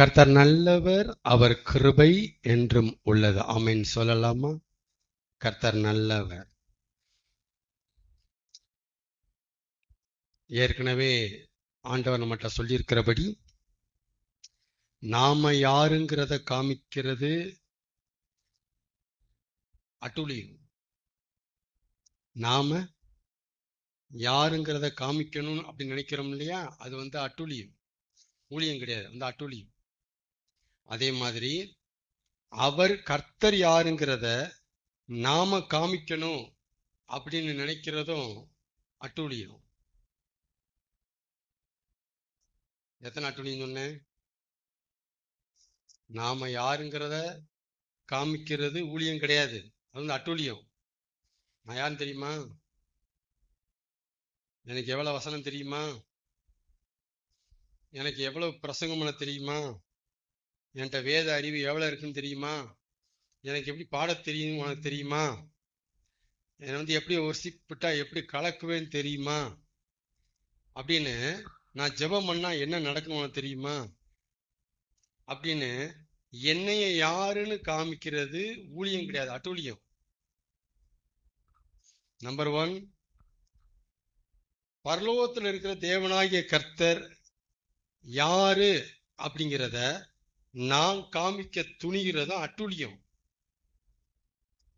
கர்த்தர் நல்லவர் அவர் கிருபை என்றும் உள்ளது. ஆமைன். சொல்லலாமா? கர்த்தர் நல்லவர். ஏற்கனவே ஆண்டவர் நம்மகிட்ட சொல்லியிருக்கிறபடி நாம யாருங்கிறத காமிக்கிறது அட்டுழியம். நாம யாருங்கிறத காமிக்கணும் அப்படின்னு நினைக்கிறோம் இல்லையா? அது வந்து அட்டுழியம். ஊழியம் கிடையாது. வந்து அட்டுழியம். அதே மாதிரி அவர் கர்த்தர் யாருங்கிறத நாம காமிக்கணும் அப்படின்னு நினைக்கிறதும் அட்டூழியம். எத்தனை அட்டூழியம் சொன்னேன்? நாம யாருங்கிறத காமிக்கிறது ஊழியம் கிடையாது. அது வந்து அட்டூழியம். நான் யாருன்னு தெரியுமா? எனக்கு எவ்வளவு வசனம் தெரியுமா? எனக்கு எவ்வளவு பிரசங்கம் பண்ண தெரியுமா? என்கிட்ட வேத அறிவு எவ்வளோ இருக்குன்னு தெரியுமா? எனக்கு எப்படி பாட தெரியும் உனக்கு தெரியுமா? என்னை வந்து எப்படி ஒசிப்பிட்டா எப்படி கலக்குவேன்னு தெரியுமா? அப்படின்னு நான் ஜெபம் பண்ணா என்ன நடக்கும் உனக்கு தெரியுமா? அப்படின்னு என்னைய யாருன்னு காமிக்கிறது ஊழியம் கிடையாது அட்டூழியம். நம்பர் ஒன் பரலோகத்தில் இருக்கிற தேவனாகிய கர்த்தர் யாரு அப்படிங்கிறத நான் காமிக்க துணிகிறதா அட்டுழியம்?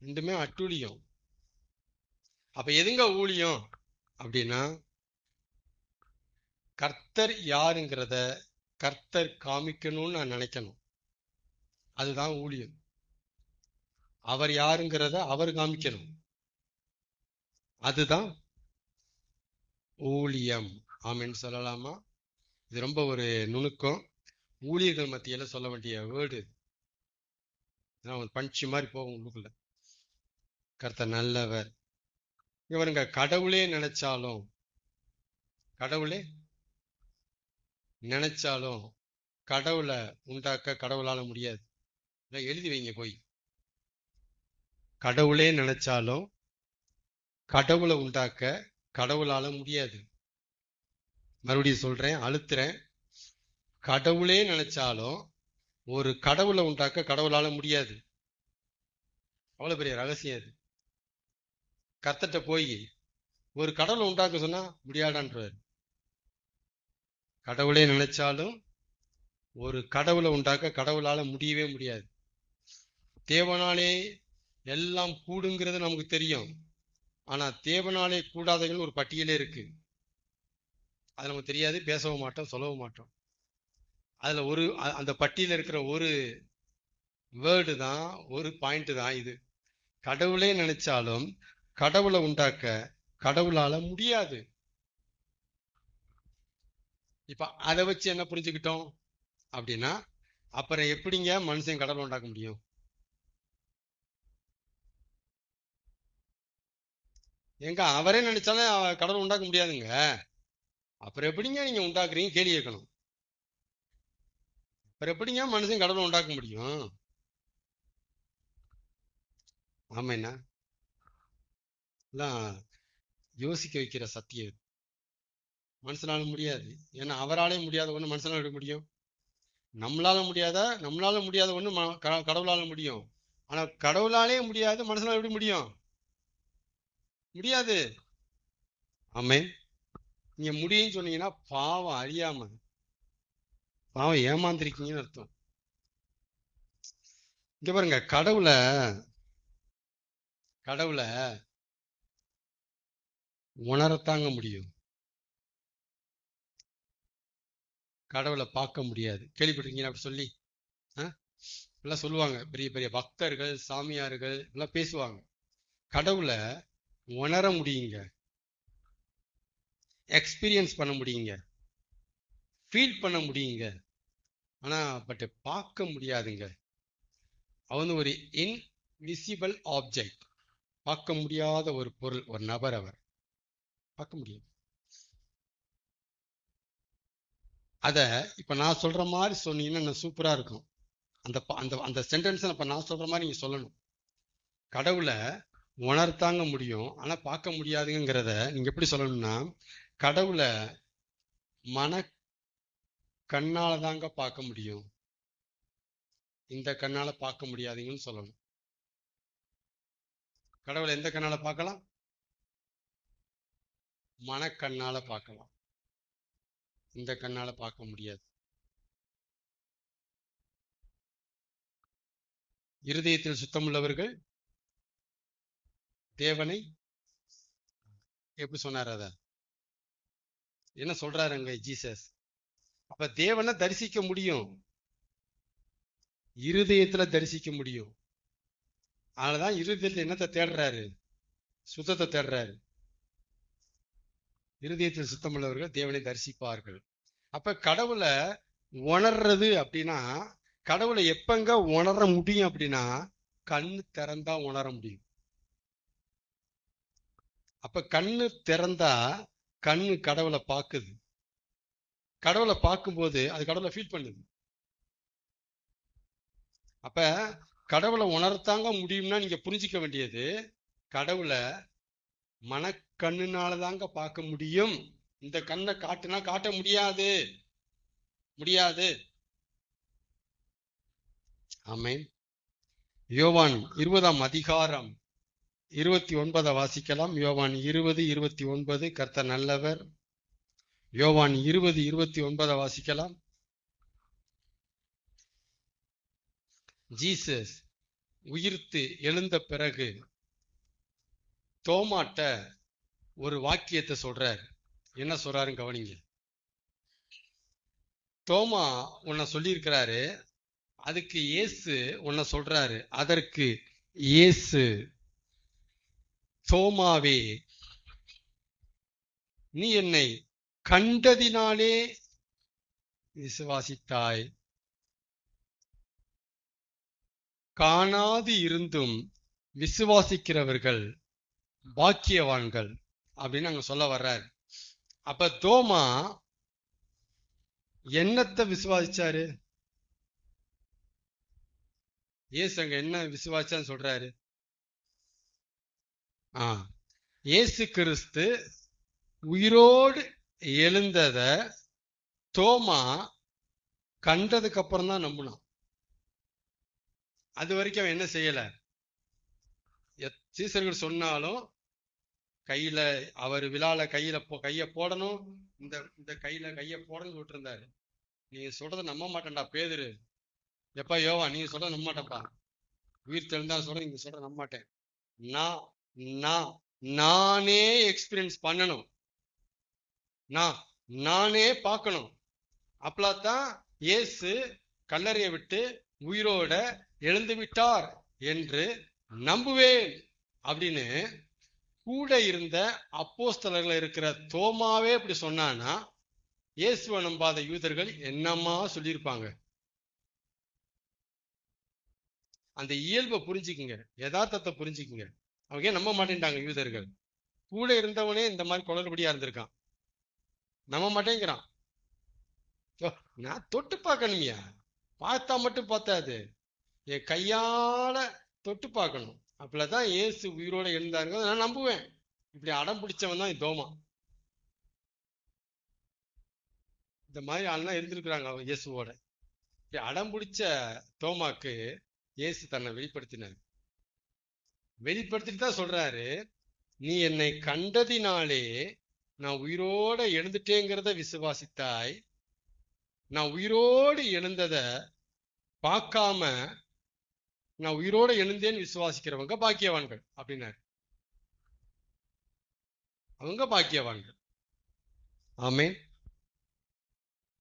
ரெண்டுமே அட்டுழியம். அப்ப எதுங்க ஊழியம்? அப்படின்னா கர்த்தர் யாருங்கிறத கர்த்தர் காமிக்கணும்னு நான் நினைக்கணும். அதுதான் ஊழியம். அவர் யாருங்கிறத அவர் காமிக்கணும். அதுதான் ஊழியம். ஆமின்னு சொல்லலாமா? இது ரொம்ப ஒரு நுணுக்கம். ஊழியர்கள் மத்தியில சொல்ல வேண்டிய வேர்டு. பஞ்சு மாதிரி போகும் உள்ளுக்குள்ள. கர்த்தர் நல்லவர். இவருங்க கடவுளே நினைச்சாலும் கடவுளே நினைச்சாலும் கடவுளை உண்டாக்க கடவுளால முடியாது. எழுதி வைங்க போய். கடவுளே நினைச்சாலும் கடவுளை உண்டாக்க கடவுளால முடியாது. மறுபடியும் சொல்றேன் அழுத்துறேன். கடவுளே நினைச்சாலும் ஒரு கடவுளை உண்டாக்க கடவுளால முடியாது. அவ்வளவு பெரிய ரகசியம் அது. கர்த்தட்ட போய் ஒரு கடவுளை உண்டாக்க சொன்னா முடியாதான்றார். கடவுளே நினைச்சாலும் ஒரு கடவுளை உண்டாக்க கடவுளால முடியவே முடியாது. தேவனாலே எல்லாம் கூடுங்கிறது நமக்கு தெரியும். ஆனா தேவனாலே கூடாதவர்கள் ஒரு பட்டியலே இருக்கு. அது நமக்கு தெரியாது பேசவும் மாட்டோம் சொல்லவும் மாட்டோம். அதில் ஒரு அந்த பட்டியில் இருக்கிற ஒரு வேர்டு தான் ஒரு பாயிண்ட் தான் இது. கடவுளே நினைச்சாலும் கடவுளை உண்டாக்க கடவுளால முடியாது. இப்ப அதை வச்சு என்ன புரிஞ்சுக்கிட்டோம்? அப்படின்னா அப்புறம் எப்படிங்க மனுஷன் கடவுளை உண்டாக்க முடியும்? எங்க அவரே நினைச்சாலும் கடவுள் கடவுளை உண்டாக்க முடியாதுங்க. அப்புறம் எப்படிங்க நீங்க உண்டாக்குறீங்க? கேள்வி கேட்கணும். அப்புறம் எப்படிங்க மனுஷன் கடவுளை உண்டாக்க முடியும்? ஆமா என்ன? எல்லாம் யோசிக்க வைக்கிற சத்தியம் இது. மனுஷனால முடியாது. ஏன்னா அவராலே முடியாத ஒண்ணு மனுஷனால எடுக்க முடியும்? நம்மளால முடியாத? நம்மளால முடியாத ஒண்ணு கடவுளால முடியும். ஆனா கடவுளாலே முடியாது மனுஷனால எப்படி முடியும்? முடியாது. ஆமே நீங்க முடியும்னு சொன்னீங்கன்னா பாவம் அறியாம பாவம் ஏமாந்திருக்கீங்கன்னு அர்த்தம். இங்க பாருங்க கடவுளை கடவுளை உணரத்தாங்க முடியும். கடவுளை பார்க்க முடியாது. கேள்விப்பட்டிருக்கீங்களா? அப்படி சொல்லி ஆ? எல்லாம் சொல்லுவாங்க. பெரிய பெரிய பக்தர்கள் சாமியார்கள் எல்லாம் பேசுவாங்க. கடவுளை உணர முடியுங்க. எக்ஸ்பீரியன்ஸ் பண்ண முடியுங்க. ஃபீல் பண்ண முடியுங்க. ஆனா பட் பார்க்க முடியாதுங்க. அவன் ஒரு இன்விசிபிள் ஆப்ஜெக்ட் பார்க்க முடியாத ஒரு பொருள் ஒரு நபர் அவர். பார்க்க முடியும். அத இப்ப நான் சொல்ற மாதிரி சொன்னீங்கன்னா இன்னும் சூப்பரா இருக்கும். அந்த அந்த அந்த சென்டென்ஸை இப்போ நான் சொல்ற மாதிரி நீங்க சொல்லணும். கடவுளை உணர்த்தாங்க முடியும் ஆனா பார்க்க முடியாதுங்கிறத நீங்க எப்படி சொல்லணும்னா கடவுளை மன கண்ணால தாங்க பார்க்க முடியும். இந்த கண்ணால பார்க்க முடியாதுங்கன்னு சொல்லணும். கடவுளை எந்த கண்ணால பார்க்கலாம்? மனக்கண்ணால பார்க்கலாம். இந்த கண்ணால பார்க்க முடியாது. இருதயத்தில் சுத்தமுள்ளவர்கள் தேவனை எப்படி சொன்னார் அத? என்ன சொல்றாரு அங்க ஜீசஸ்? அப்ப தேவனை தரிசிக்க முடியும். இருதயத்துல தரிசிக்க முடியும். அதனாலதான் இருதயத்துல என்னத்தை தேடுறாரு? சுத்தத்தை தேடுறாரு. இருதயத்தில் சுத்தமுள்ளவர்கள் தேவனை தரிசிப்பார்கள். அப்ப கடவுளை உணர்றது அப்படின்னா கடவுளை எப்பங்க உணர முடியும் அப்படின்னா கண்ணு திறந்தா உணர முடியும். அப்ப கண்ணு திறந்தா கண்ணு கடவுளை பார்க்குது. கடவுளை பார்க்கும்போது அது கடவுளை ஃபீல் பண்ணுது. அப்ப கடவுளை உணர்த்தாங்க முடியும்னா நீங்க புரிஞ்சிக்க வேண்டியது கடவுளை மனக்கண்ணுனால தாங்க பார்க்க முடியும். இந்த கண்ணை காட்டுனா காட்ட முடியாது. முடியாது. ஆமென். யோவான் இருபதாம் அதிகாரம் இருபத்தி ஒன்பதை வாசிக்கலாம். யோவான் இருபது இருபத்தி ஒன்பது கர்த்த நல்லவர். யோவான் இருபது இருபத்தி ஒன்பதை வாசிக்கலாம். ஜீசஸ் உயிர்த்து எழுந்த பிறகு தோமாட்ட ஒரு வாக்கியத்தை சொல்றார். என்ன சொல்றாருன்னு கவனிங்க. தோமா உன்னை சொல்லியிருக்கிறாரு. அதுக்கு இயேசு உன்னை சொல்றாரு. அதற்கு இயேசு தோமாவே நீ என்னை கண்டதினாலே விசுவாசித்தாய். காணாது இருந்தும் விசுவாசிக்கிறவர்கள் பாக்கியவான்கள் அப்படின்னு அங்க சொல்ல வர்றாரு. அப்ப தோமா என்னத்தை விசுவாசிச்சாரு? ஏசு அங்க என்ன விசுவாசிச்சான்னு சொல்றாரு? ஆ ஏசு கிறிஸ்து உயிரோடு எழுந்தத தோமா கண்டதுக்கு அப்புறம் தான் நம்பினான். அது வரைக்கும் அவன் என்ன செய்யல? எத்- சீசர்கள் சொன்னாலும் கையில அவர் விழால கையில போ கைய போடணும். இந்த இந்த கையில கைய போடணும்னு விட்டுருந்தாரு நீங்க சொல்றத நம்ப மாட்டேன்டா பேதுரு. எப்பா யோவா நீங்க சொல்ற நம்ப மாட்டேன்ப்பா. உயிர் தெரிந்தா சொல்ற நீங்க சொல்ற நம்ப மாட்டேன். நான் நான் நானே எக்ஸ்பீரியன்ஸ் பண்ணணும். நான் நானே பார்க்கணும். அப்பலாத்தான் இயேசு கல்லறையை விட்டு உயிரோட எழுந்து விட்டார் என்று நம்புவேன் அப்படின்னு கூட இருந்த அப்போஸ்தலர்கள் இருக்கிற தோமாவே இப்படி சொன்னானா இயேசுவை நம்பாத யூதர்கள் என்னம்மா சொல்லியிருப்பாங்க? அந்த இயல்பை புரிஞ்சுக்குங்க. யதார்த்தத்தை புரிஞ்சுக்குங்க. அவங்க ஏன் நம்ப மாட்டேன்ட்டாங்க யூதர்கள்? கூட இருந்தவனே இந்த மாதிரி குளறுபடியா இருந்திருக்கான். நம்ப மாட்டேங்கிறான். நான் தொட்டு பார்க்கணுமியா பார்த்தா மட்டும் பார்த்தாது என் கையால தொட்டு பார்க்கணும். அப்படிதான் இயேசு உயிரோட எழுந்தாருங்க நான் நம்புவேன். இப்படி அடம் பிடிச்சவன் தான் தோமா இந்த மாதிரி ஆள்லாம் இருந்திருக்கிறாங்க அவன் இயேசுவோட. இப்படி அடம் பிடிச்ச தோமாக்கு இயேசு தன்னை வெளிப்படுத்தினார். வெளிப்படுத்திட்டு தான் சொல்றாரு நீ என்னை கண்டதினாலே நான் உயிரோட எழுந்துட்டேங்கிறத விசுவாசித்தாய். நான் உயிரோடு எழுந்தத பார்க்காம நான் உயிரோட எழுந்தேன்னு விசுவாசிக்கிறவங்க பாக்கியவான்கள் அப்படின்னாரு. அவங்க பாக்கியவான்கள். ஆமே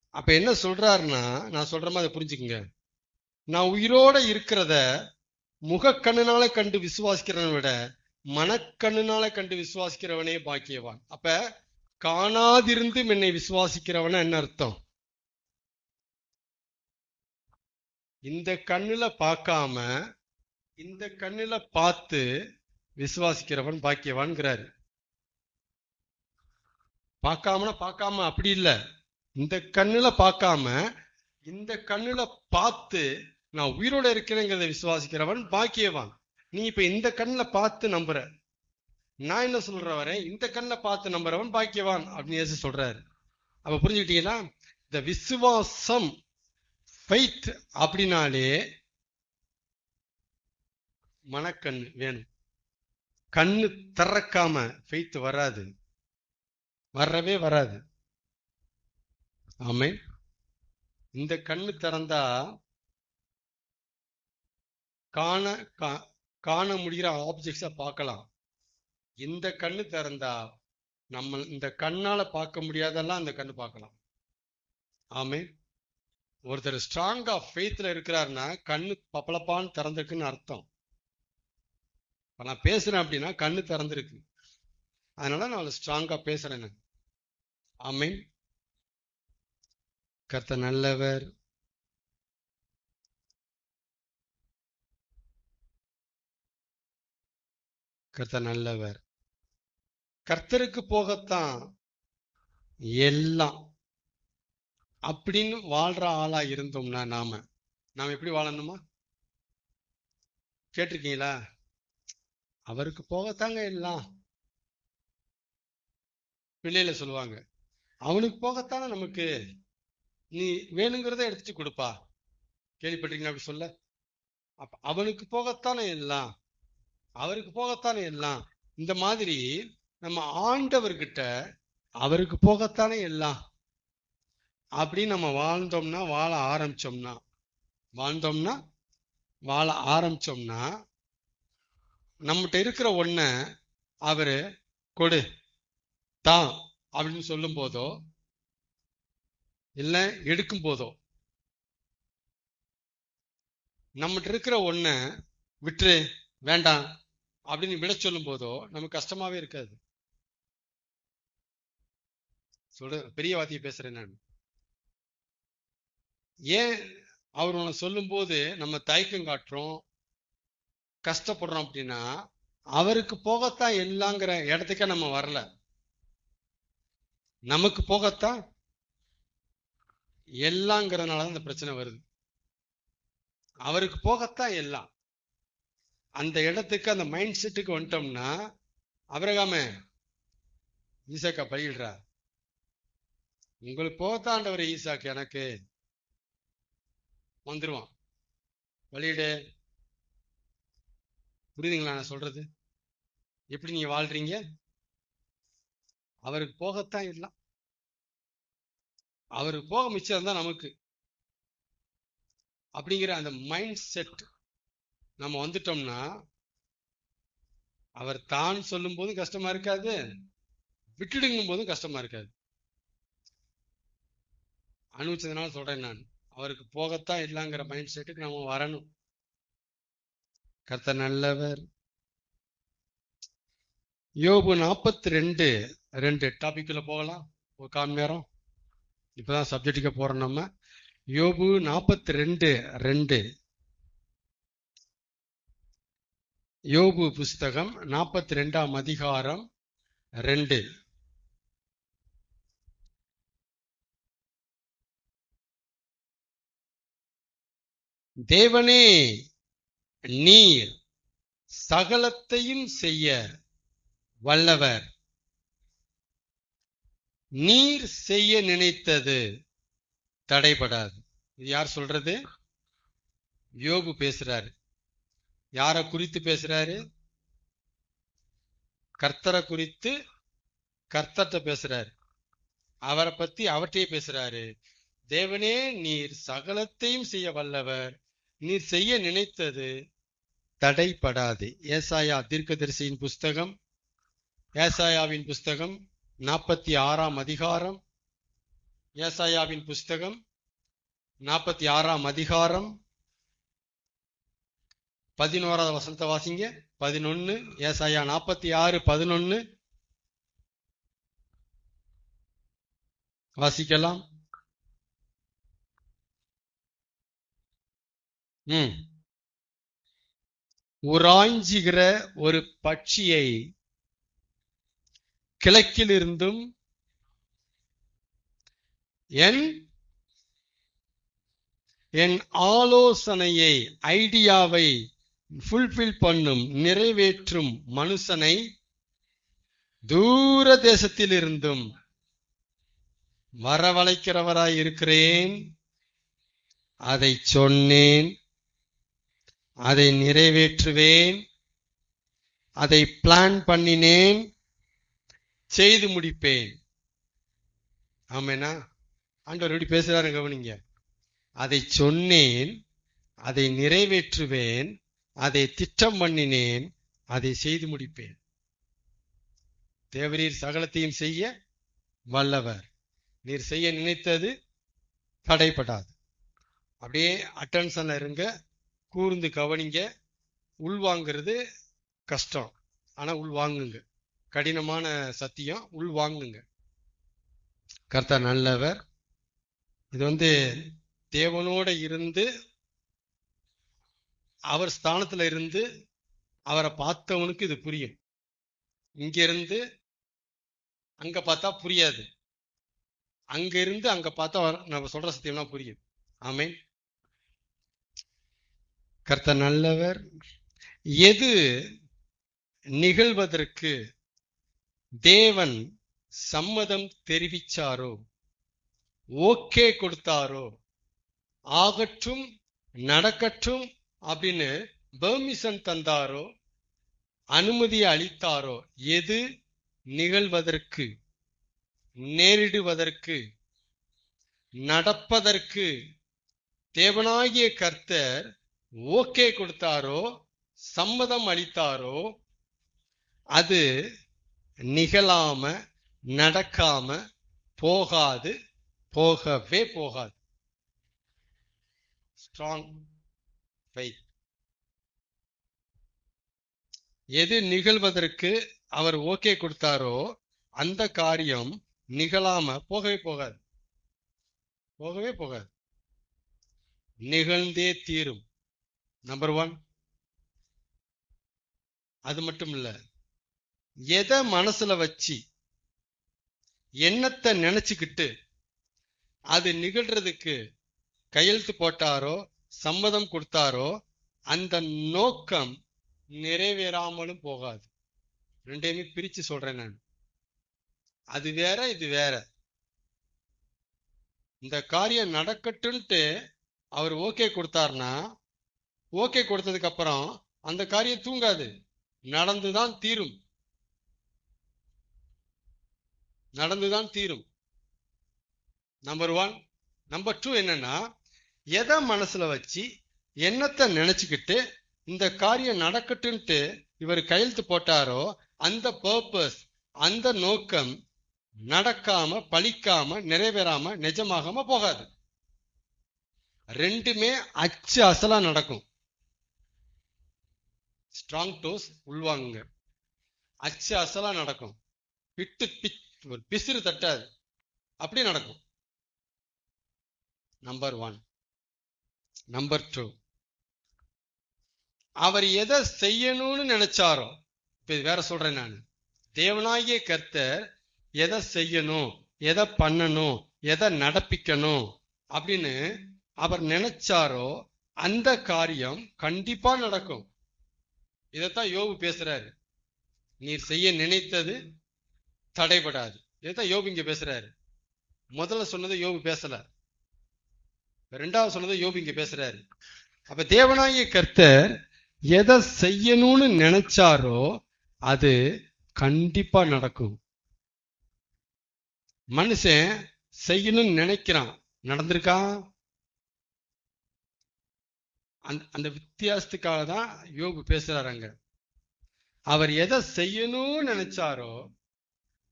அப்ப என்ன சொல்றாருன்னா நான் சொல்ற மாதிரி புரிஞ்சுக்குங்க. நான் உயிரோட இருக்கிறத முகக்கண்ணுனால கண்டு விசுவாசிக்கிறவனை விட மனக்கண்ணுனால கண்டு விசுவாசிக்கிறவனே பாக்கியவான். அப்ப காணாதிருந்து என்னை விசுவாசிக்கிறவன என்ன அர்த்தம்? இந்த கண்ணுல பார்க்காம இந்த கண்ணுல பார்த்து விசுவாசிக்கிறவன் பாக்கியவான்கிறாரு. பார்க்காமனா பார்க்காம அப்படி இல்ல. இந்த கண்ணுல பார்க்காம இந்த கண்ணுல பார்த்து நான் உயிரோட இருக்கிறேங்கிறத விசுவாசிக்கிறவன் பாக்கியவான். நீ இப்ப இந்த கண்ணில் பார்த்து நம்புற. நான் என்ன சொல்ற வரேன் இந்த கண்ணை பார்த்து நம்புறவன் பாக்கியவான் அப்படின்னு இயேசு சொல்றாரு. அப்ப புரிஞ்சுக்கிட்டீங்களா? இந்த விசுவாசம் ஃபைத் அப்படின்னாலே மனக்கண் வேணும். கண்ணு திறக்காம ஃபெய்த் வராது. வரவே வராது. ஆமே இந்த கண்ணு திறந்தா காண கா- காண முடிகிற ஆப்ஜெக்ட்ஸை பார்க்கலாம். இந்த கண்ணு திறந்தா நம்ம இந்த கண்ணால் பார்க்க முடியாதெல்லாம் அந்த கண்ணு பார்க்கலாம். ஆமே ஒருத்தர் ஸ்ட்ராங்காக ஃபெய்த்ல இருக்கிறாருன்னா கண்ணு பப்பளப்பான்னு திறந்திருக்குன்னு அர்த்தம். இப்போ நான் பேசுகிறேன் அப்படின்னா கண்ணு திறந்திருக்கு. அதனால நான் ஸ்ட்ராங்காக பேசுறேன் நான். ஆமீன். கர்த்த நல்லவர். கர்த்தர் நல்லவர். கர்த்தருக்கு போகத்தான் எல்லாம் அப்படின்னு வாழ்ற ஆளா இருந்தோம்னா நாம நாம எப்படி வாழணுமா? கேட்டிருக்கீங்களா? அவருக்கு போகத்தாங்க எல்லாம். பிள்ளையில சொல்லுவாங்க அவனுக்கு போகத்தானே நமக்கு? நீ வேணுங்கிறத எடுத்துட்டு கொடுப்பா. கேள்விப்பட்டிருக்கீங்க அப்படி சொல்ல? அப்ப அவனுக்கு போகத்தானே எல்லாம்? அவருக்கு போகத்தானே எல்லாம்? இந்த மாதிரி நம்ம ஆண்டவர்கிட்ட அவருக்கு போகத்தானே எல்லாம்? அப்படின்னு நம்ம வாழ்ந்தோம்னா வாழ ஆரம்பிச்சோம்னா வாழ்ந்தோம்னா வாழ ஆரம்பிச்சோம்னா நம்மகிட்ட இருக்கிற ஒன்ன அவரு கொடு. தான் அப்படின்னு சொல்லும் போதோ இல்லை எடுக்கும் போதோ நம்மகிட்ட இருக்கிற ஒன்ன விட்டுரு. வேண்டாம். அப்படின்னு விட சொல்லும் போதோ நமக்கு கஷ்டமாவே இருக்காது. சொல்ற பெரிய வார்த்தையை பேசுறேன் நான். ஏன் அவர் உன சொல்லும் போது நம்ம தயக்கம் காட்டுறோம் கஷ்டப்படுறோம் அப்படின்னா அவருக்கு போகத்தான் எல்லாங்கிற இடத்துக்கே நம்ம வரல. நமக்கு போகத்தான் எல்லாங்கிறதுனால தான் இந்த பிரச்சனை வருது. அவருக்கு போகத்தான் எல்லாம். அந்த இடத்துக்கு அந்த மைண்ட் செட்டுக்கு வந்துட்டோம்னா அபிரகாமே ஈசாக்கா பலியிடுறா உங்களுக்கு போகத்தான் ஈசாக்கு எனக்கு. வந்துருவான். வழியிடு புரியுதுங்களா நான் சொல்றது? எப்படி நீங்க வாழ்றீங்க? அவருக்கு போகத்தான் இல்லாம் அவருக்கு போக மிச்சம் தான் நமக்கு. அப்படிங்கிற அந்த மைண்ட் செட் நம்ம வந்துட்டோம்னா அவர் தான் சொல்லும் போதும் கஷ்டமா இருக்காது. விட்டுடுங்கும் போதும் கஷ்டமா இருக்காது. அனுபவிச்சதுனால சொல்றேன் நான். அவருக்கு போகத்தான் இல்லைங்கிற மைண்ட் செட்டுக்கு நம்ம வரணும். கர்த்த நல்லவர். யோபு நாற்பத்தி ரெண்டு ரெண்டு டாபிக்ல போகலாம். ஒரு கால் நேரம். இப்பதான் சப்ஜெக்டுக்கு போறோம் நம்ம. யோபு நாற்பத்தி ரெண்டு ரெண்டு. யோபு புஸ்தகம் நாற்பத்தி ரெண்டாம் அதிகாரம் ரெண்டு. தேவனே நீர் சகலத்தையும் செய்ய வல்லவர். நீர் செய்ய நினைத்தது தடைபடாது. யார் சொல்றது? யோபு பேசுறாரு. யாரை குறித்து பேசுறாரு? கர்த்தரை குறித்து கர்த்தத்தை பேசுறாரு. அவரை பத்தி அவற்றையே பேசுறாரு. தேவனே நீர் சகலத்தையும் செய்ய வல்லவர். நீர் செய்ய நினைத்தது தடைபடாது ஏசாயா தீர்க்கதரிசியின் புஸ்தகம் ஏசாயாவின் புஸ்தகம் நாற்பத்தி ஆறாம் அதிகாரம். ஏசாயாவின் புஸ்தகம் நாற்பத்தி ஆறாம் அதிகாரம். பதினோராவது வசனத்தை வாசிங்க. பதினொன்னு ஏசாயா நாற்பத்தி ஆறு பதினொன்னு. வாசிக்கலாம். ம். உராஞ்சுகிற ஒரு பட்சியை கிழக்கிலிருந்தும் என் என் ஆலோசனையை ஐடியாவை ஃபுல்ஃபில் பண்ணும் நிறைவேற்றும் மனுஷனை தூர தேசத்திலிருந்தும் வரவழைக்கிறவராய் இருக்கிறேன். அதை சொன்னேன். அதை நிறைவேற்றுவேன். அதை பிளான் பண்ணினேன். செய்து முடிப்பேன். ஆமேனா? ஆண்டவர் எப்படி பேசுறாரு கவனிங்க. அதை சொன்னேன். அதை நிறைவேற்றுவேன். அதை திட்டம் பண்ணினேன் அதை செய்து முடிப்பேன். தேவரீர் சகலத்தையும் செய்ய வல்லவர். நீர் செய்ய நினைத்தது தடைப்படாது அப்படியே அட்டென்ஷன்ல இருங்க கூர்ந்து கவனிங்க. உள்வாங்கிறது கஷ்டம். ஆனா உள்வாங்குங்க கடினமான சத்தியம் உள்வாங்குங்க கர்த்தா நல்லவர். இது வந்து தேவனோட இருந்து அவர் ஸ்தானத்துல இருந்து அவரை பார்த்தவனுக்கு இது புரியும். இங்கிருந்து அங்க பார்த்தா புரியாது. அங்க இருந்து அங்க பார்த்தா நம்ம சொல்ற சத்தியம்லாம் புரியும். ஆமேன். கர்த்த நல்லவர். எது நிகழ்வதற்கு தேவன் சம்மதம் தெரிவிச்சாரோ ஓகே கொடுத்தாரோ ஆகட்டும் நடக்கட்டும் அப்படின்னு பெர்மிஷன் தந்தாரோ அனுமதி அளித்தாரோ எது? நிகழ்வதற்கு நேரிடுவதற்கு நடப்பதற்கு தேவனாகிய கர்த்தர் ஓகே கொடுத்தாரோ சம்மதம் அளித்தாரோ அது நிகழாம நடக்காம போகாது போகவே போகாது. ஸ்ட்ராங் ஃபைத் எது நிகழ்வதற்கு அவர் ஓகே கொடுத்தாரோ அந்த காரியம் நிகழாம போகவே போகாது. போகவே போகாது. நிகழ்ந்தே தீரும். நம்பர் ஒன் அது மட்டும் இல்ல. எதை மனசுல வச்சு எண்ணத்தை நினைச்சுக்கிட்டு அது நிகழ்றதுக்கு கையெழுத்து போட்டாரோ சம்மதம் கொடுத்தாரோ அந்த நோக்கம் நிறைவேறாமலும் போகாது. ரெண்டையுமே பிரிச்சு சொல்றேன் நான். அது வேற இது வேற. இந்த காரியம் நடக்கட்டுன்ட்டு அவர் ஓகே கொடுத்தாருனா ஓகே கொடுத்ததுக்கு அப்புறம் அந்த காரியம் தூங்காது. நடந்துதான் தீரும். நடந்துதான் தீரும். நம்பர் ஒன் நம்பர் டூ என்னன்னா எதை மனசுல வச்சு என்னத்தை நினைச்சுக்கிட்டு இந்த காரியம் நடக்கட்டுன்ட்டு இவர் கையெழுத்து போட்டாரோ அந்த பர்பஸ் அந்த நோக்கம் நடக்காம பழிக்காம நிறைவேறாம நிஜமாகாம போகாது. ரெண்டுமே அச்சு அசலா நடக்கும். ஸ்ட்ராங் டோஸ் உள்வாங்குங்க. அச்சு அசலா நடக்கும். பிட்டு பிச் ஒரு பிசிறு தட்டாது. அப்படி நடக்கும். நம்பர் ஒன் நம்பர் டூ அவர் எதை செய்யணும்னு நினைச்சாரோ இப்ப இது வேற சொல்றேன் நான். தேவனாகிய கர்த்தர் எதை செய்யணும் எதை பண்ணணும் எதை நடப்பிக்கணும் அப்படின்னு அவர் நினைச்சாரோ அந்த காரியம் கண்டிப்பா நடக்கும். இதைத்தான் யோபு பேசுறாரு. நீர் செய்ய நினைத்தது தடைபடாது. இதைத்தான் யோபு இங்க பேசுறாரு. முதல்ல சொன்னது யோபு பேசல. ரெண்டாவது சொன்னது யோபு இங்க பேசுறாரு. அப்ப தேவனாகிய கர்த்தர் எதை செய்யணும்னு நினைச்சாரோ அது கண்டிப்பா நடக்கும். மனுஷன் செய்யணும்னு நினைக்கிறான். நடந்திருக்கா? அந்த அந்த வித்தியாசத்துக்காக தான் யோபு பேசுறாருங்க அவர் எதை செய்யணும்னு நினைச்சாரோ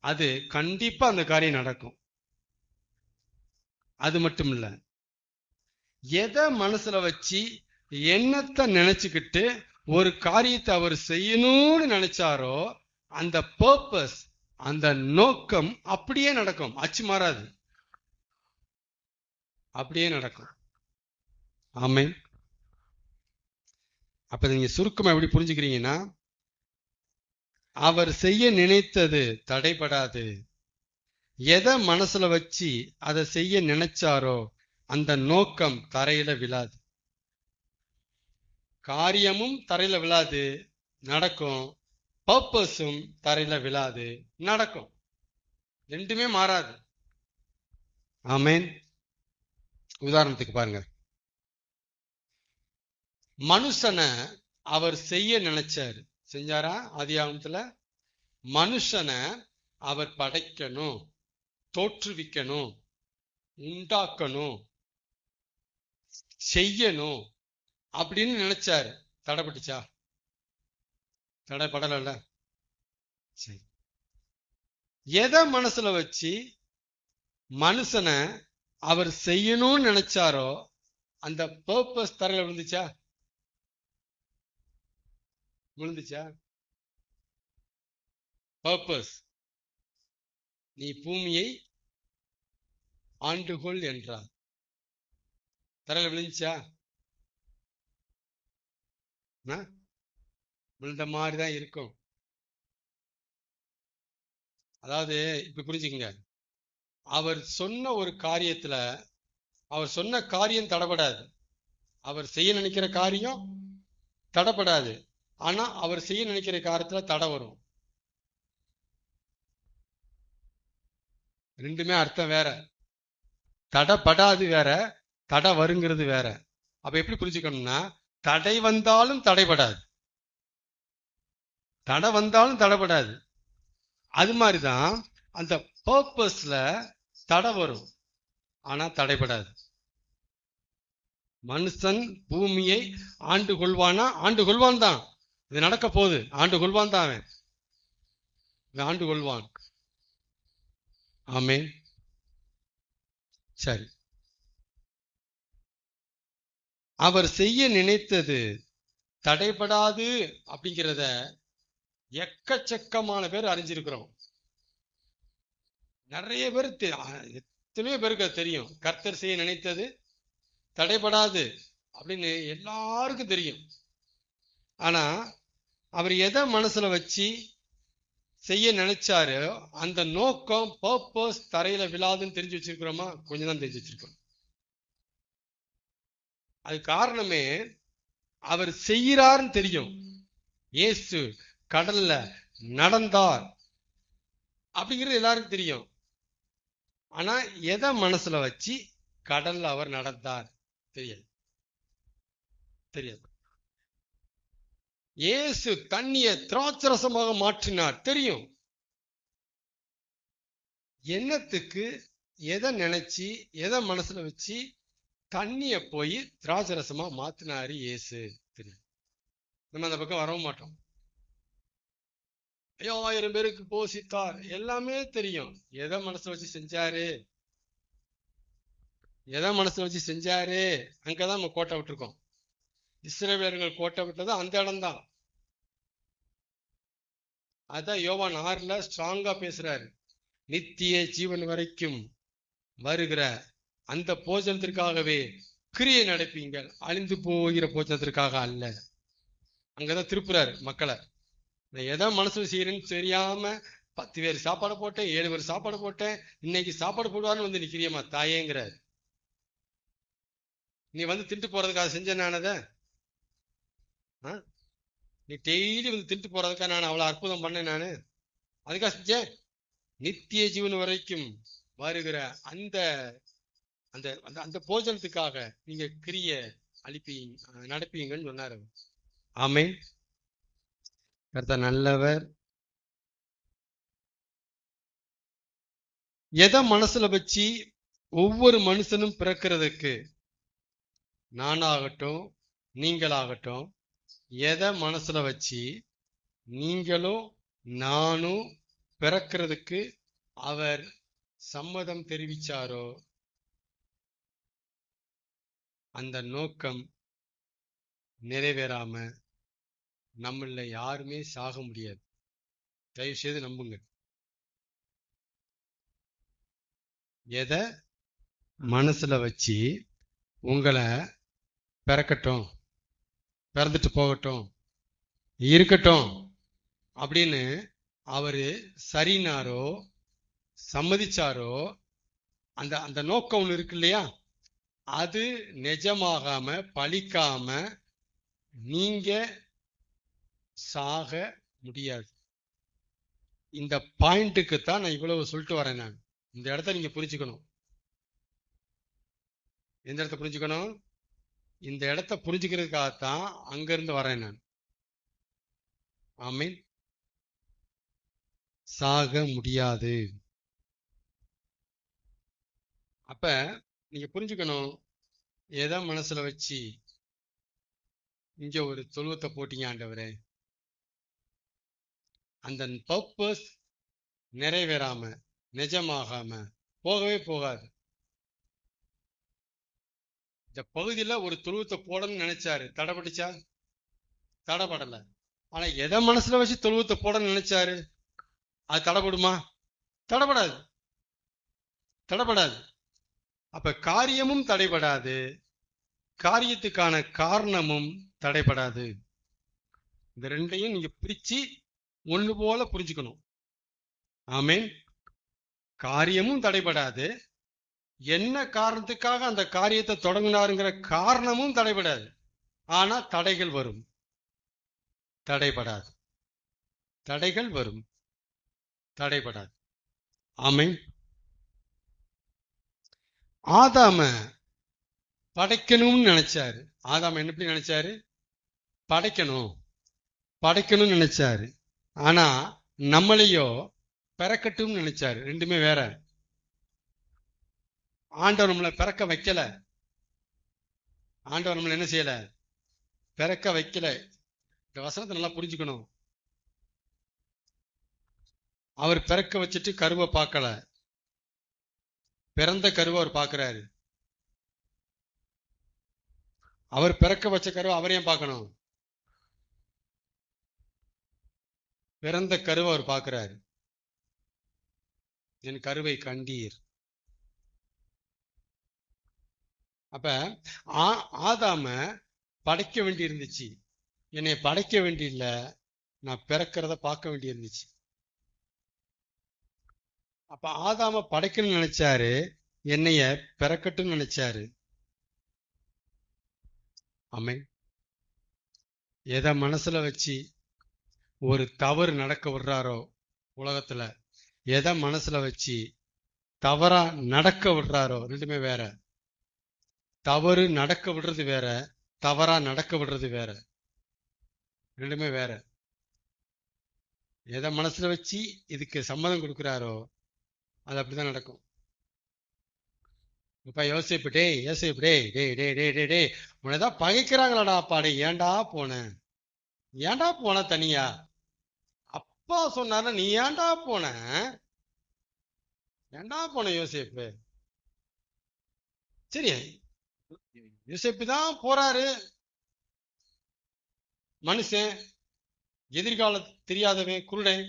அது கண்டிப்பா அந்த காரியம் நடக்கும். அது மட்டும் இல்ல. எதை மனசுல வச்சு எண்ணத்தை நினைச்சுக்கிட்டு ஒரு காரியத்தை அவர் செய்யணும்னு நினைச்சாரோ அந்த பர்பஸ் அந்த நோக்கம் அப்படியே நடக்கும். அச்சு மாறாது. அப்படியே நடக்கும். ஆமை அப்ப நீங்க சுருக்கமா எப்படி புரிஞ்சுக்கிறீங்கன்னா அவர் செய்ய நினைத்தது தடைபடாது. எதை மனசுல வச்சு அதை செய்ய நினைச்சாரோ அந்த நோக்கம் தரையில விழாது. காரியமும் தரையில விழாது நடக்கும். பர்பஸும் தரையில விழாது நடக்கும். ரெண்டுமே மாறாது. ஆமேன். உதாரணத்துக்கு பாருங்க. மனுஷனை அவர் செய்ய நினைச்சாரு. செஞ்சாரா? ஆதியாகமத்துல? மனுஷனை அவர் படைக்கணும் தோற்றுவிக்கணும் உண்டாக்கணும். செய்யணும் அப்படின்னு நினைச்சாரு. தடைப்பட்டுச்சா தடைப்படலைல்ல சரி. எதை மனசுல வச்சு மனுஷனை அவர் செய்யணும்னு நினைச்சாரோ அந்த பர்பஸ் தரையில விழுந்துச்சா? விழுந்துச்சா? பர்பஸ் நீ பூமியை ஆண்டுகொள் என்றார் தரையில விழுந்துச்சா? விழுந்த மாதிரி தான் இருக்கும். அதாவது இப்ப புரிஞ்சுக்கங்க. அவர் சொன்ன ஒரு காரியத்துல அவர் சொன்ன காரியம் தடப்படாது. அவர் செய்ய நினைக்கிற காரியம் தடப்படாது. ஆனா அவர் செய்ய நினைக்கிற காரியத்துல தடை வரும். ரெண்டுமே அர்த்தம் வேற. தடப்படாது வேற. தடை வருங்கிறது வேற. அப்ப எப்படி புரிஞ்சுக்கணும்னா தடை வந்தாலும் தடைபடாது. தடை வந்தாலும் தடைபடாது. அது மாதிரிதான் அந்த பர்பஸ்ல தடை வரும். ஆனா தடைபடாது. மனுஷன் பூமியை ஆண்டு கொள்வானா? ஆண்டு கொள்வான் தான். இது நடக்க போகுது. ஆண்டு கொள்வான் தான் அவன். ஆண்டு கொள்வான். ஆமே சரி. அவர் செய்ய நினைத்தது தடைபடாது அப்படிங்கிறத எக்கச்சக்கமான பேர் அறிஞ்சிருக்கிறோம். நிறைய பேர் எத்தனையோ பேருக்கு அது தெரியும். கர்த்தர் செய்ய நினைத்தது தடைபடாது அப்படின்னு எல்லாருக்கும் தெரியும். ஆனா அவர் எதை மனசுல வச்சு செய்ய நினைச்சாரு அந்த நோக்கம் பர்பஸ் தரையில விழாதுன்னு தெரிஞ்சு வச்சிருக்கிறோமா? கொஞ்சம் தான் தெரிஞ்சு வச்சிருக்கோம். அது காரணமே அவர் செய்கிறார்னு தெரியும். இயேசு கடல்ல நடந்தார். அப்படிங்கிறது எல்லாருக்கும் தெரியும். ஆனா எதை மனசுல வச்சு கடல்ல அவர் நடந்தார்? தெரியாது. தெரியாது. இயேசு தண்ணியை திராட்சரசமாக மாற்றினார். தெரியும். என்னத்துக்கு எதை நினைச்சு எதை மனசுல வச்சு தண்ணிய போய் திராட்சரசமா மாத்தினாரு இயேசு. நம்ம அந்த பக்கம் வரவும் மாட்டோம். ஐயோ ஆயிரம் பேருக்கு போஷித்தார் எல்லாமே தெரியும். எதை மனசுல வச்சு செஞ்சாரு? எதை மனசுல வச்சு செஞ்சாரு? அங்கதான் நம்ம கோட்டை விட்டுருக்கோம். இஸ்ரேவேலர்கள் கோட்டை விட்டது அந்த இடம்தான். அதான் யோவான் ஆறுல ஸ்ட்ராங்கா பேசுறாரு. நித்திய ஜீவன் வரைக்கும் வருகிற அந்த போஜனத்திற்காகவே கிரியை நடப்பீங்கள் அழிந்து போகிற போஜனத்திற்காக அல்ல. அங்கதான் திருப்புறாரு மக்களை. நான் எதை மனசுல செய்யறேன்னு தெரியாம பத்து பேர் சாப்பாடு போட்டேன் ஏழு பேர் சாப்பாடு போட்டேன் இன்னைக்கு சாப்பாடு போடுவான்னு வந்து நிக்கிறியம்மா தாயேங்கிறாரு. நீ வந்து திண்டு போறதுக்காக செஞ்ச நானத நீ டெய்லி வந்து திண்டு போறதுக்காக நான் அவ்வளவு அற்புதம் பண்ணேன் நானு. அதுக்காக செஞ்சேன் நித்திய ஜீவன் வரைக்கும் வருகிற அந்த அந்த அந்த அந்த போஜனத்துக்காக நீங்க கிரிய அழிப்பி நடப்பீங்கன்னு சொன்னார் ஆமே கர்த்த நல்லவர். எதை மனசுல வச்சு ஒவ்வொரு மனுஷனும் பிறக்கிறதுக்கு? நானாகட்டும் நீங்களாகட்டும் எதை மனசுல வச்சு நீங்களும் நானும் பிறக்கிறதுக்கு அவர் சம்மதம் தெரிவிச்சாரோ? அந்த நோக்கம் நிறைவேறாம நம்மள யாருமே சாக முடியாது. தயவு செய்து நம்புங்க. எதை மனசுல வச்சு உங்களை பிறக்கட்டும் பிறந்துட்டு போகட்டும் இருக்கட்டும் அப்படின்னு அவரு சரினாரோ சம்மதிச்சாரோ அந்த அந்த நோக்கம் ஒண்ணு இருக்கு இல்லையா? அது நிஜமாகாம பழிக்காம நீங்க சாக முடியாது. இந்த பாயிண்ட்டுக்கு தான் நான் இவ்வளவு சொல்லிட்டு வரேன் நான். இந்த இடத்த நீங்க புரிஞ்சுக்கணும். எந்த இடத்த புரிஞ்சுக்கணும்? இந்த இடத்த புரிஞ்சுக்கிறதுக்காகத்தான் தான் அங்கிருந்து வரேன் நான். ஆமீன். சாக முடியாது. அப்ப நீங்க புரிஞ்சுக்கணும். எதை மனசுல வச்சு இங்க ஒரு தொழுவத்தை போட்டீங்க ஆண்டவரே? அந்த பர்பஸ் நிறைவேறாம நிஜமாகாம போகவே போகாது. இந்த பகுதியில ஒரு தொழுவத்தை போடணும்னு நினைச்சாரு. தடைப்பட்டுச்சா தடைப்படல ஆனா எதை மனசுல வச்சு தொழுவத்தை போடணும்னு நினைச்சாரு? அது தடைப்படுமா தடைப்படாது தடைப்படாது அப்ப காரியமும் தடைபடாது. காரியத்துக்கான காரணமும் தடைபடாது. இந்த ரெண்டையும் நீங்க பிரிச்சு ஒண்ணு போல புரிஞ்சுக்கணும். ஆமேன். காரியமும் தடைபடாது. என்ன காரணத்துக்காக அந்த காரியத்தை தொடங்கினாருங்கிற காரணமும் தடைபடாது. ஆனா தடைகள் வரும். தடைபடாது. தடைகள் வரும். தடைபடாது. ஆமேன். ஆதாம படைக்கணும்னு நினைச்சாரு. ஆதாம என்ன எப்படி நினைச்சாரு? படைக்கணும். படைக்கணும்னு நினைச்சாரு. ஆனா நம்மளையோ பிறக்கட்டும்னு நினைச்சாரு. ரெண்டுமே வேற. ஆண்டவர் நம்மளை பிறக்க வைக்கல. ஆண்டவர் நம்மளை என்ன செய்யல? பிறக்க வைக்கல. இந்த வசனத்தை நல்லா புரிஞ்சுக்கணும். அவர் பிறக்க வச்சுட்டு கருவை பார்க்கல. பிறந்த கருவை அவர் பார்க்கிறாரு. அவர் பிறக்க வச்ச கருவை அவர் ஏன் பார்க்கணும்? பிறந்த கருவை அவர் பார்க்கிறாரு. என் கருவை கண்டீர். அப்ப ஆ- ஆதாம படைக்க வேண்டி இருந்துச்சு என்னை படைக்க வேண்டியில்ல. நான் பிறக்கிறத பார்க்க வேண்டி இருந்துச்சு அப்ப ஆதாம படைக்கணும்னு நினைச்சாரு என்னைய பிறக்கட்டும்னு நினைச்சாரு. அமை எதை மனசுல வச்சு ஒரு தவறு நடக்க விடுறாரோ உலகத்துல எதை மனசுல வச்சு தவறா நடக்க விடுறாரோ ரெண்டுமே வேற. தவறு நடக்க விடுறது வேற தவறா நடக்க விடுறது வேற. ரெண்டுமே வேற. எதை மனசுல வச்சு இதுக்கு சம்மதம் கொடுக்குறாரோ அது அப்படிதான் நடக்கும். இப்போ யோசிப்பு டேய் யோசிப்பு டேய் டேய் டேய் டேய் டே டேய். உனதான் பகைக்கிறாங்களாடா பாடே ஏன்டா போனேன் ஏண்டா போன தனியா? அப்பா சொன்னார நீ ஏன்டா போன? ஏன்டா போன யோசிப்பு? சரி யோசிப்பு தான் போறாரு. மனுஷன் எதிர்காலம் தெரியாதவன் குருடன்.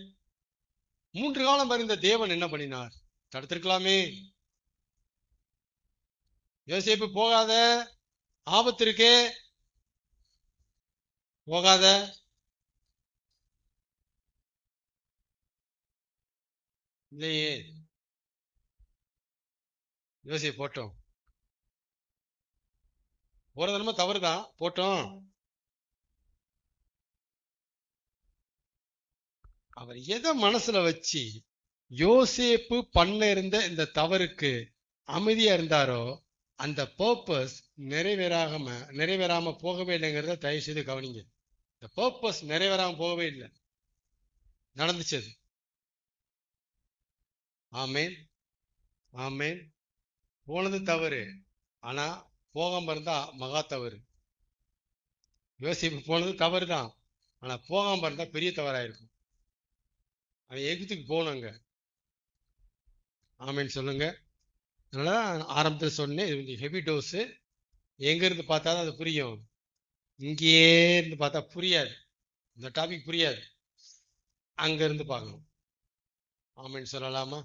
மூன்று காலம் அறிந்த தேவன் என்ன பண்ணினார்? தடுத்திருக்கலாமே. யோசிப்பு போகாத. ஆபத்து இருக்கே. போகாத. இல்லையே. யோசிப்பு போட்டோம். போறது என்னமோ தவறுதான். போட்டோம். அவர் எதை மனசுல வச்சு யோசேப்பு பண்ண இருந்த இந்த தவறுக்கு அமைதியா இருந்தாரோ அந்த பர்பஸ் நிறைவேறாம நிறைவேறாம போகவே இல்லைங்கிறத தயவு செய்து கவனிங்க. இந்த பர்பஸ் நிறைவேறாம போகவே இல்லை. நடந்துச்சது. ஆமேன். ஆமேன். போனது தவறு. ஆனா போகாம இருந்தா மகா தவறு. யோசிப்பு போனது தவறு தான் ஆனா போகாம இருந்தா பெரிய தவறாயிருக்கும் அவன் எகிப்துக்கு போனங்க ஆமேன்னு சொல்லுங்க. அதனால ஆரம்பத்தில் சொன்னேன் இது கொஞ்சம் ஹெவி டோஸு எங்கேருந்து பார்த்தா தான் அது புரியும். இங்கேயே இருந்து பார்த்தா புரியாது. இந்த டாபிக் புரியாது. அங்கேருந்து பார்க்கணும். ஆமேன்னு சொல்லலாமா?